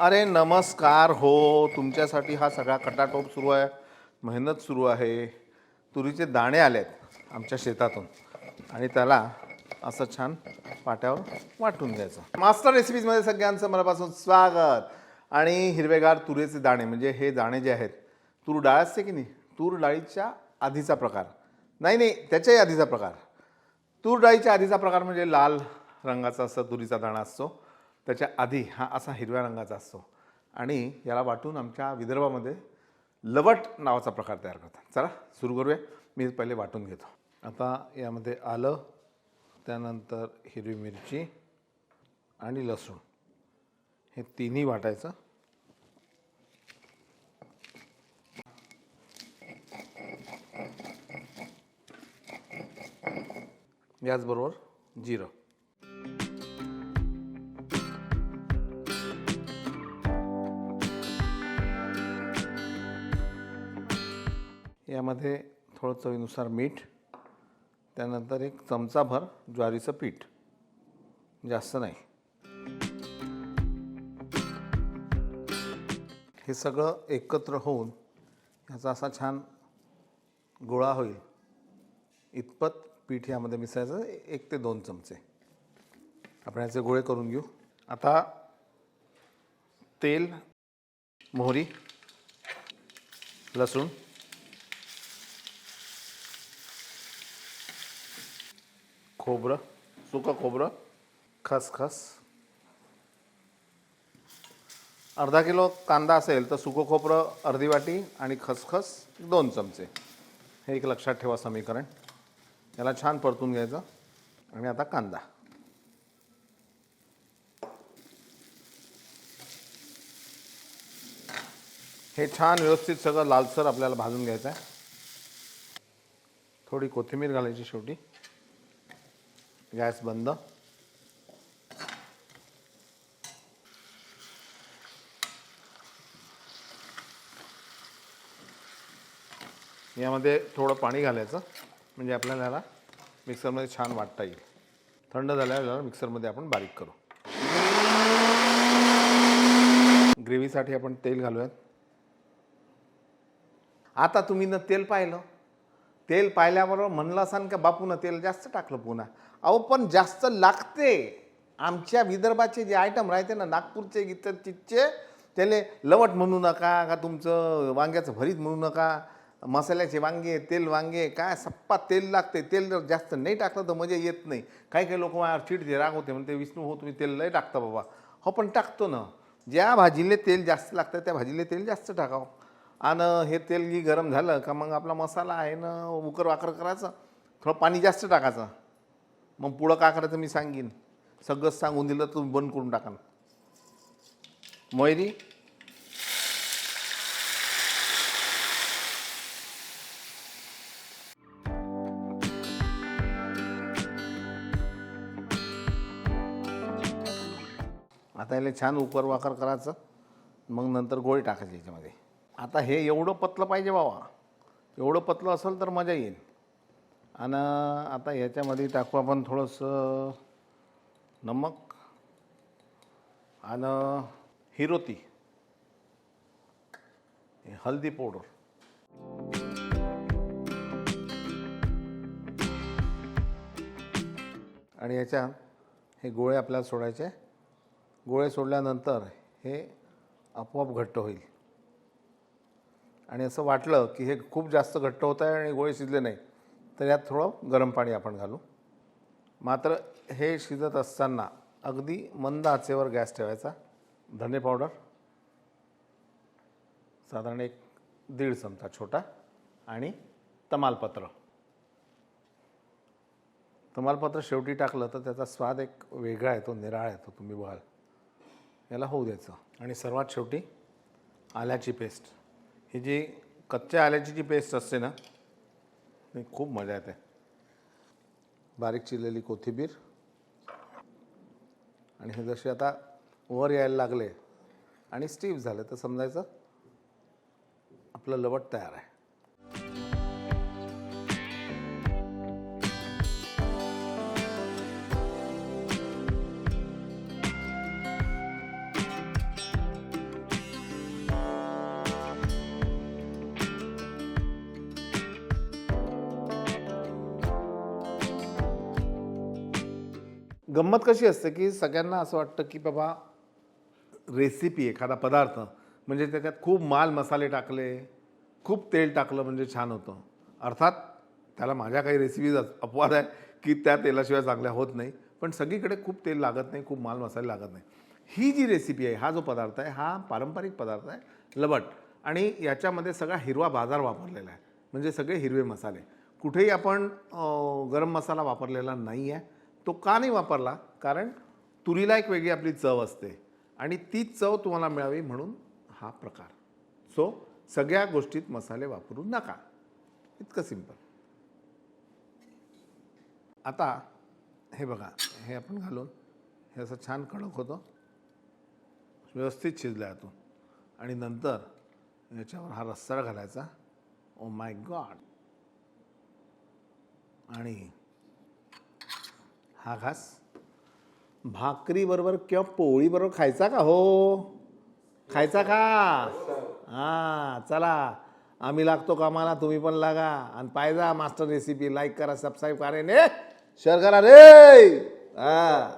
अरे नमस्कार हो तुमच्यासाठी हा सगळा कटाटोप सुरू आहे मेहनत सुरू आहे. तुरीचे दाणे आले आहेत आमच्या शेतातून. आणि त्याला असं छान पाट्यावर वाटून द्यायचं. मास्टर रेसिपीजमध्ये सगळ्यांचं मनापासून स्वागत. आणि हिरवेगार तुरीचे दाणे म्हणजे हे दाणे जे आहेत तूर डाळ असते की नाही? तूर डाळीच्या आधीचा प्रकार. नाही नाही त्याच्याही आधीचा प्रकार. तूर डाळीच्या आधीचा प्रकार म्हणजे लाल रंगाचा असं तुरीचा दाणा असतो. त्याच्या आधी हा असा हिरव्या रंगाचा असतो. आणि याला वाटून आमच्या विदर्भामध्ये लवट नावाचा प्रकार तयार करतात. चला सुरू करूया. मी पहिले वाटून घेतो. आता यामध्ये आलं त्यानंतर हिरवी मिरची आणि लसूण. हे तिन्ही वाटायचं. याचबरोबर जिरं. त्यामध्ये थोडं चवीनुसार मीठ त्यानंतर एक चमचाभर ज्वारीचं पीठ. जास्त नाही. हे सगळं एकत्र होऊन ह्याचा असा छान गोळा होईल. इतपत पीठ यामध्ये मिसळायचं एक ते दोन चमचे. आपण याचे गोळे करून घेऊ. आता तेल मोहरी लसूण खोबरं सुकं खोबरं खसखस अर्धा किलो कांदा असेल तर सुकं खोबरं अर्धी वाटी आणि खसखस दोन चमचे. हे एक लक्षात ठेवा समीकरण. याला छान परतून घ्यायचं. आणि आता कांदा. हे छान व्यवस्थित सगळं लालसर आपल्याला भाजून घ्यायचं आहे थोडी कोथिंबीर घालायची शेवटी. गॅस बंद. यामध्ये थोडं पाणी घालायचं. म्हणजे आपल्याला याला मिक्सरमध्ये छान वाटता येईल. थंड झाल्यावर याला मिक्सरमध्ये आपण बारीक करू. ग्रेव्हीसाठी आपण तेल घालूयात. आता तुम्ही न तेल पाहिलं तेल पाहिल्याबरोबर म्हणलं असाल का बापूनं तेल जास्त टाकलं पुन्हा? अहो पण जास्त लागते. आमच्या विदर्भाचे जे आयटम राहते ना नागपूरचे गीतचे त्याले लवट म्हणू नका का तुमचं वांग्याचं भरीत म्हणू नका मसाल्याचे वांगे तेल वांगे काय सप्पा तेल लागते. तेल जर जास्त नाही टाकलं तर मजा येत नाही. काही काही लोक माझ्यावर चिडते राग होते म्हणते विष्णू हो तुम्ही तेल लय टाकता बाबा. हो पण टाकतो ना. ज्या भाजीले तेल जास्त लागतं त्या भाजीले तेल जास्त टाकावं. आणि हे तेल गी गरम झालं का मग आपला मसाला आहे ना उकर वाकर करायचं. थोडं पाणी जास्त टाकायचं. मग पुढं काय करायचं मी सांगीन. सगळंच सांगून दिलं तर तुम्ही बंद करून टाकाल मोयरी आता याला छान उकर वाकर करायचं. मग नंतर गोळी टाकायची याच्यामध्ये. आता हे एवढं पतलं पाहिजे बाबा. एवढं पतलं असेल तर मजा येईल. आणि आता ह्याच्यामध्ये टाकू आपण थोडंसं नमक आणि हिरोती हल्दी पावडर. आणि याच्यात हे गोळे आपल्याला सोडायचे. गोळे सोडल्यानंतर हे आपोआप घट्ट होईल. आणि असं वाटलं की हे खूप जास्त घट्ट होत आहे आणि गोळे शिजले नाही तर यात थोडं गरम पाणी आपण घालू. मात्र हे शिजत असताना अगदी मंद आचेवर गॅस ठेवायचा धने पावडर साधारण एक दीड चमचा छोटा आणि तमालपत्र. तमालपत्र शेवटी टाकलं तर त्याचा स्वाद एक वेगळा येतो निराळा येतो तुम्ही बघाल. याला होऊ द्यायचं. आणि सर्वात शेवटी आल्याची पेस्ट. ही जी कच्च्या आल्याची जी पेस्ट असते ना ती खूप मजा येते. बारीक चिरलेली कोथिंबीर. आणि हे जसे आता वर यायला लागले आणि स्टीव झाले तर समजायचं आपलं लवट तयार आहे. गंमत कशी असते की सगळ्यांना असं वाटतं की बाबा रेसिपी एखादा पदार्थ म्हणजे त्याच्यात खूप माल मसाले टाकले खूप तेल टाकलं म्हणजे छान होतं. अर्थात त्याला माझ्या काही रेसिपीज अपवाद आहे की त्या तेलाशिवाय चांगल्या होत नाही पण सगळीकडे खूप तेल लागत नाही खूप माल मसाले लागत नाही. ही जी रेसिपी आहे हा जो पदार्थ आहे हा पारंपरिक पदार्थ आहे लबट आणि याच्यामध्ये सगळा हिरवा बाजार वापरलेला आहे. म्हणजे सगळे हिरवे मसाले. कुठेही आपण गरम मसाला वापरलेला नाही आहे तो का नाही वापरला? कारण तुरीला एक वेगळी आपली चव असते. आणि तीच चव तुम्हाला मिळावी म्हणून हा प्रकार. सो सगळ्या गोष्टीत मसाले वापरू नका. इतकं सिंपल आता हे बघा हे आपण घालून हे असं छान कडक होतं. व्यवस्थित शिजलं यातून. आणि नंतर याच्यावर हा रस्सा घालायचा. ओ माय गॉड आणि हा घास भाकरी बरोबर किंवा पोळी बरोबर खायचा का? हो. खायचा का? हां चला. आम्ही लागतो कामाला तुम्ही पण लागा. आणि पाहिजा मास्टर रेसिपी लाईक करा सबस्क्राईब करा. ने शेअर करा रे! हा.